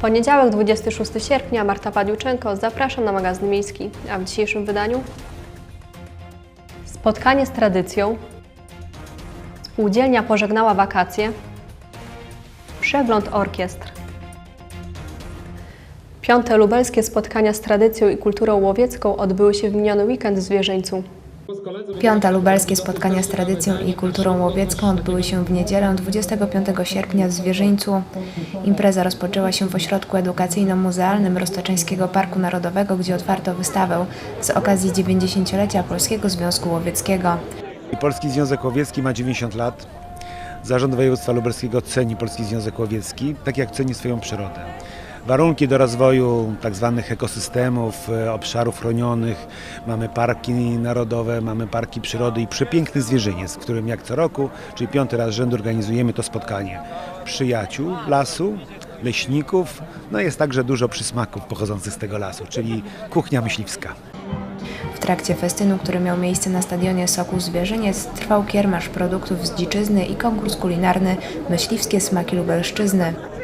Poniedziałek, 26 sierpnia, Marta Padiuczenko, zapraszam na magazyn miejski. A w dzisiejszym wydaniu? Spotkanie z tradycją, spółdzielnia pożegnała wakacje, przegląd orkiestr, piąte lubelskie spotkania z tradycją i kulturą łowiecką odbyły się w miniony weekend w Zwierzyńcu. Piąte lubelskie spotkania z tradycją i kulturą łowiecką odbyły się w niedzielę 25 sierpnia w Zwierzyńcu. Impreza rozpoczęła się w ośrodku edukacyjno-muzealnym Roztoczeńskiego Parku Narodowego, gdzie otwarto wystawę z okazji 90-lecia Polskiego Związku Łowieckiego. Polski Związek Łowiecki ma 90 lat. Zarząd Województwa Lubelskiego ceni Polski Związek Łowiecki, tak jak ceni swoją przyrodę. Warunki do rozwoju tak zwanych ekosystemów, e, obszarów chronionych, mamy parki narodowe, mamy parki przyrody i przepiękny zwierzyniec, w którym jak co roku, czyli piąty raz rzędu organizujemy to spotkanie przyjaciół lasu, leśników, no jest także dużo przysmaków pochodzących z tego lasu, czyli kuchnia myśliwska. W trakcie festynu, który miał miejsce na stadionie Sokół Zwierzyniec, trwał kiermasz produktów z dziczyzny i konkurs kulinarny Myśliwskie smaki Lubelszczyzny.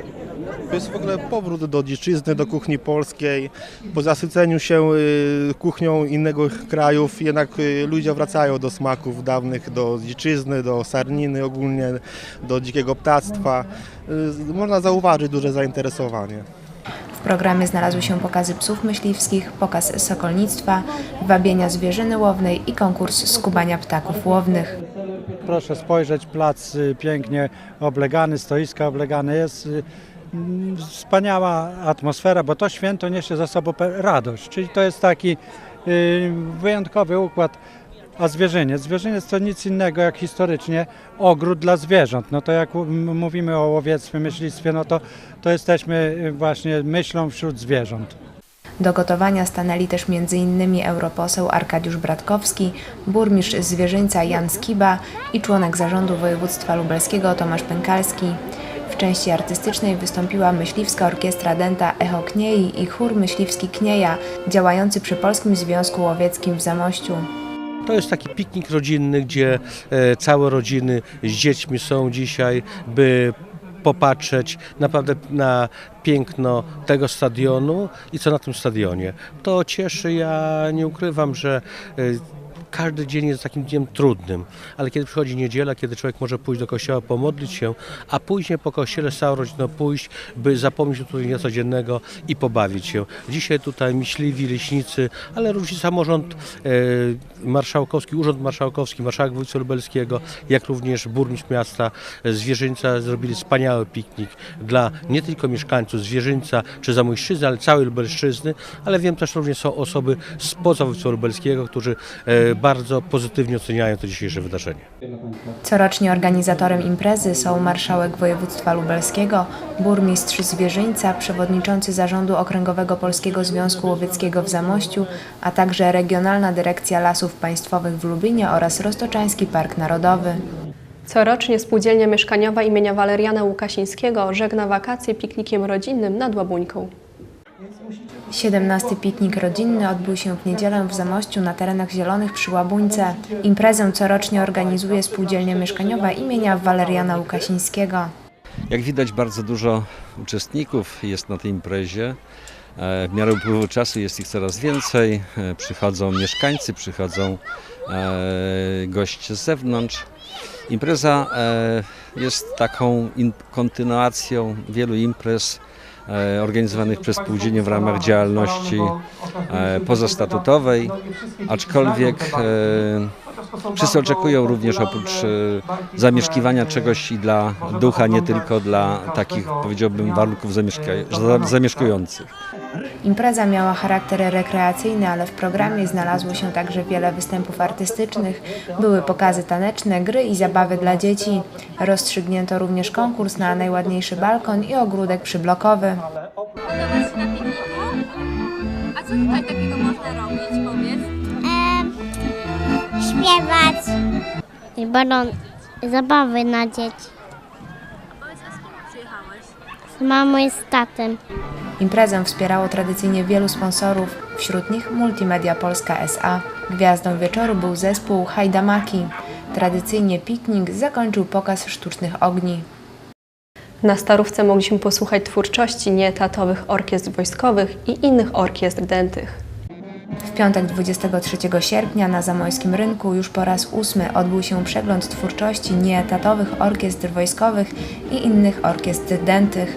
To jest w ogóle powrót do dziczyzny, do kuchni polskiej. Po zasyceniu się y, kuchnią innego krajów jednak y, ludzie wracają do smaków dawnych, do dziczyzny, do sarniny ogólnie, do dzikiego ptactwa. Y, Można zauważyć duże zainteresowanie. W programie znalazły się pokazy psów myśliwskich, pokaz sokolnictwa, wabienia zwierzyny łownej i konkurs skubania ptaków łownych. Proszę spojrzeć, plac pięknie oblegany, stoiska oblegane jest. Wspaniała atmosfera, bo to święto niesie za sobą radość, czyli to jest taki y, wyjątkowy układ. A zwierzyniec? Zwierzyniec to nic innego jak historycznie ogród dla zwierząt. No to jak mówimy o łowiectwie, myślistwie, no to, to jesteśmy y, właśnie myślą wśród zwierząt. Do gotowania stanęli też m.in. europoseł Arkadiusz Bratkowski, burmistrz Zwierzyńca Jan Skiba i członek zarządu województwa lubelskiego Tomasz Pękalski. W części artystycznej wystąpiła myśliwska orkiestra Denta Echo Kniei i chór myśliwski Knieja, działający przy Polskim Związku Łowieckim w Zamościu. To jest taki piknik rodzinny, gdzie e, całe rodziny z dziećmi są dzisiaj, by popatrzeć naprawdę na piękno tego stadionu i co na tym stadionie. To cieszy, ja nie ukrywam, że e, każdy dzień jest takim dniem trudnym, ale kiedy przychodzi niedziela, kiedy człowiek może pójść do kościoła, pomodlić się, a później po kościele z całą rodziną pójść, by zapomnieć o trudnienia codziennego i pobawić się. Dzisiaj tutaj myśliwi, leśnicy, ale również samorząd e, marszałkowski, urząd marszałkowski, marszałek województwa lubelskiego, jak również burmistrz miasta Zwierzyńca zrobili wspaniały piknik dla nie tylko mieszkańców Zwierzyńca czy Zamojszczyzny, ale całej Lubelszczyzny, ale wiem też również są osoby spoza województwa lubelskiego, którzy e, bardzo pozytywnie oceniają to dzisiejsze wydarzenie. Corocznie organizatorem imprezy są marszałek województwa lubelskiego, burmistrz Zwierzyńca, przewodniczący zarządu Okręgowego Polskiego Związku Łowieckiego w Zamościu, a także Regionalna Dyrekcja Lasów Państwowych w Lublinie oraz Roztoczański Park Narodowy. Corocznie spółdzielnia mieszkaniowa imienia Waleriana Łukasińskiego żegna wakacje piknikiem rodzinnym nad Łabuńką. 17 piknik rodzinny odbył się w niedzielę w Zamościu na terenach zielonych przy Łabuńce. Imprezę corocznie organizuje spółdzielnia mieszkaniowa imienia Waleriana Łukasińskiego. Jak widać, bardzo dużo uczestników jest na tej imprezie. E, W miarę upływu czasu jest ich coraz więcej. E, Przychodzą mieszkańcy, przychodzą e, goście z zewnątrz. Impreza jest taką kontynuacją wielu imprez organizowanych przez spółdzielnie w ramach działalności e, pozastatutowej, aczkolwiek e, Wszyscy oczekują również oprócz e, zamieszkiwania czegoś i dla ducha, nie tylko dla takich, powiedziałbym, warunków zamieszkujących. Impreza miała charakter rekreacyjny, ale w programie znalazło się także wiele występów artystycznych. Były pokazy taneczne, gry i zabawy dla dzieci. Rozstrzygnięto również konkurs na najładniejszy balkon i ogródek przyblokowy. Co tutaj takiego można robić, powiedz? śpiewać. I będą zabawy na dzieci. A powiedz, a z kim przyjechałeś? Z mamą i z tatem. Imprezę wspierało tradycyjnie wielu sponsorów, wśród nich Multimedia Polska SA. Gwiazdą wieczoru był zespół Hajdamaki. Tradycyjnie piknik zakończył pokaz sztucznych ogni. Na Starówce mogliśmy posłuchać twórczości nieetatowych orkiestr wojskowych i innych orkiestr dętych. W piątek 23 sierpnia na Zamojskim Rynku już po raz ósmy odbył się przegląd twórczości nieetatowych orkiestr wojskowych i innych orkiestr dętych.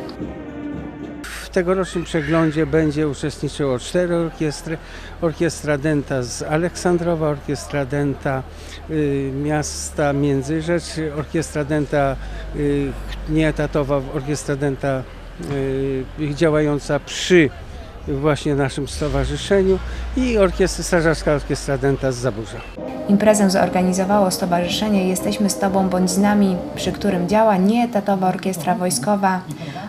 W tegorocznym przeglądzie będzie uczestniczyło cztery orkiestry. Orkiestra Denta z Aleksandrowa, Orkiestra Denta y, miasta Międzyrzecz, Orkiestra Denta y, nieetatowa, Orkiestra Denta y, działająca przy właśnie naszym stowarzyszeniu i Orkiestra Strażacka Orkiestra Denta z Zaburza. Imprezę zorganizowało Stowarzyszenie Jesteśmy z Tobą bądź z nami, przy którym działa nieetatowa orkiestra wojskowa.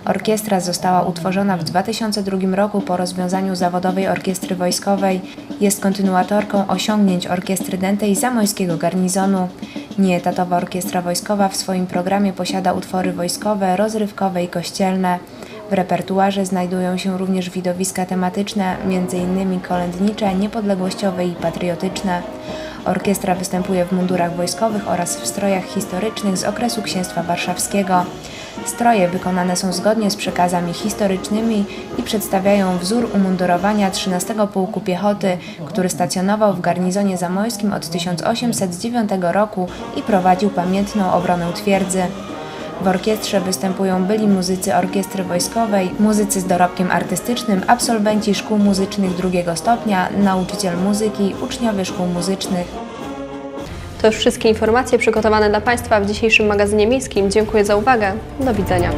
Orkiestra została utworzona w 2002 roku po rozwiązaniu zawodowej orkiestry wojskowej. Jest kontynuatorką osiągnięć orkiestry dętej zamojskiego garnizonu. Nieetatowa orkiestra wojskowa w swoim programie posiada utwory wojskowe, rozrywkowe i kościelne. W repertuarze znajdują się również widowiska tematyczne, m.in. kolędnicze, niepodległościowe i patriotyczne. Orkiestra występuje w mundurach wojskowych oraz w strojach historycznych z okresu Księstwa Warszawskiego. Stroje wykonane są zgodnie z przekazami historycznymi i przedstawiają wzór umundurowania 13 Pułku Piechoty, który stacjonował w garnizonie zamojskim od 1809 roku i prowadził pamiętną obronę twierdzy. W orkiestrze występują byli muzycy orkiestry wojskowej, muzycy z dorobkiem artystycznym, absolwenci szkół muzycznych drugiego stopnia, nauczyciel muzyki, uczniowie szkół muzycznych. To już wszystkie informacje przygotowane dla Państwa w dzisiejszym magazynie miejskim. Dziękuję za uwagę. Do widzenia.